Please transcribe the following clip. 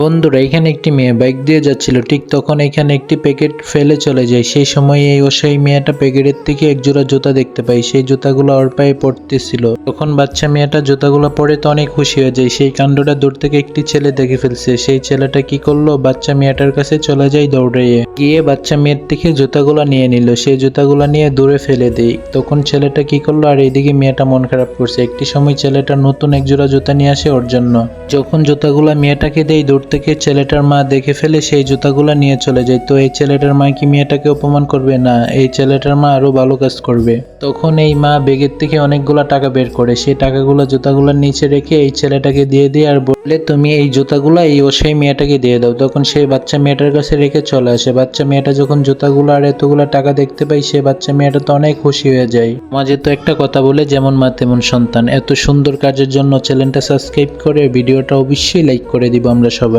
বন্ধুরা, এখানে একটি মেয়ে বাইক দিয়ে যাচ্ছিল। ঠিক তখন এখানে একটি প্যাকেট ফেলে চলে যায়। সেই সময় এই অসহায় মেয়েটা প্যাকেটের থেকে এক জোড়া জুতা দেখতে পায়। সেই জুতাগুলো ওর পায়ে পড়তেছিল। তখন বাচ্চা মেয়েটা জুতাগুলো পরে তো অনেক খুশি হয়ে যায়। সেই কাণ্ডটা দূর থেকে একটি ছেলে দেখে ফেলছে। সেই ছেলেটা কি করল? বাচ্চা মেয়েটার কাছে চলে যায় দৌড়িয়ে গিয়ে বাচ্চা মেয়ের থেকে জুতাগুলো নিয়ে নিল। সেই জুতাগুলো নিয়ে দূরে ফেলে দেয়। তখন ছেলেটা কি করল? আর এইদিকে মেয়েটা মন খারাপ করছে। একটি সময় ছেলেটা নতুন এক জোড়া জুতা নিয়ে আসে ওর জন্য। যখন জুতাগুলো মেয়েটাকে দেয়, দূর থেকে ছেলেটার মা দেখে ফেলে সেই জুতাগুলো নিয়ে চলে যায়। তো এই ছেলেটার মা কি মেয়েটাকে অপমান করবে? না, এই ছেলেটার মা আরও ভালো কাজ করবে। তখন এই মা বেগের থেকে অনেকগুলো টাকা বের করে। সেই টাকাগুলো জুতাগুলোর নিচে রেখে এই ছেলেটাকে দিয়ে দিয়ে আর বলে, তুমি এই জুতাগুলো এই সেই মেয়েটাকে দিয়ে দাও। তখন সেই বাচ্চা মেয়েটার কাছে রেখে চলে আসে। বাচ্চা মেয়েটা যখন জুতাগুলো আর এতগুলো টাকা দেখতে পাই সে বাচ্চা মেয়েটা তো অনেক খুশি হয়ে যায়। মাঝে তো একটা কথা বলে, যেমন মা, তেমন সন্তান। এত সুন্দর কাজের জন্য চ্যানেলটা সাবস্ক্রাইব করে, ভিডিওটা অবশ্যই লাইক করে দিব আমরা সবাই।